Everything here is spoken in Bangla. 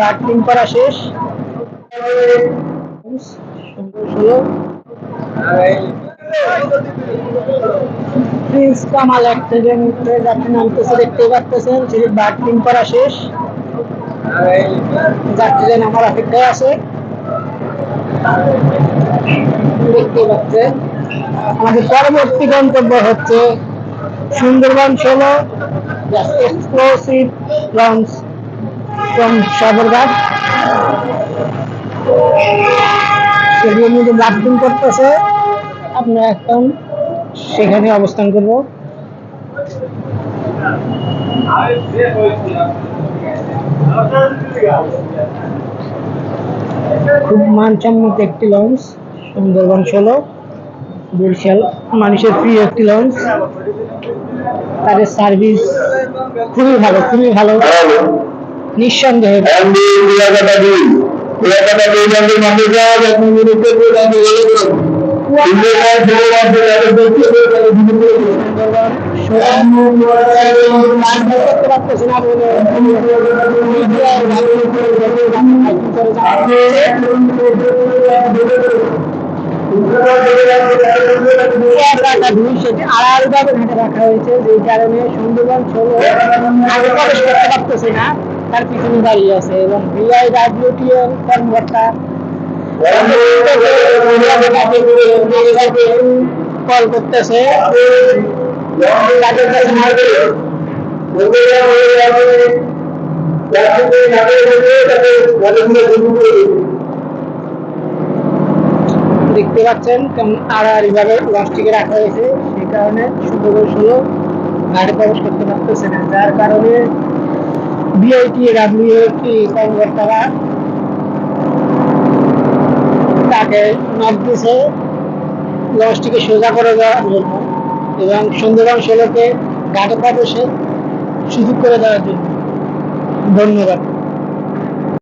বার্টিং করা শেষ। প্রিন্স কামাল এক থেকে নামতেছে সিঁড়ির বার্টিং করা শেষ। অপেক্ষায় আছে। দেখতে পাচ্ছেন, আমাদের পরবর্তী গন্তব্য হচ্ছে সুন্দরবন ষোলো এক্সক্লুসিভ লঞ্চ ফ্রম সদরঘাট সেগুলোর মধ্যে ব্লাস্টিং করতেছে, আমরা এখন সেখানে অবস্থান করব। খুব মানসম্মত একটি লঞ্চ, সুন্দরবন ষোলো। বরিশাল মানুষের প্রিয় একটি লঞ্চ। তাদের সার্ভিস খুবই ভালো খুবই ভালো। নিঃসন্দেহে। সেটি আড়াআড়িভাবে ঘাটে রাখা হয়েছে যেই কারণে সুন্দরবন আগে প্রবেশ করতে পারতেছে না। তার পিছনে দাঁড়িয়ে আছে এবং ভিআই ডাব্লিউটিএল কর্মকর্তা কল করতেছে। দেখতে পাচ্ছেন কেমন আড়াআড়ি ভাবে লঞ্চটিকে রাখা হয়েছে। সেই কারণে সুন্দরবন ষোলো ঘাটে প্রবেশ করতে পারতেছে না। যার কারণে বিআইটি ডাব্লিউটি কর্মকর্তারা তাকে নক দিয়েছে লঞ্চটিকে সোজা করে দেওয়ার জন্য এবং সুন্দরবন ষোলোকে ঘাটে প্রবেশে সুযোগ করে দেওয়ার জন্য। ধন্যবাদ।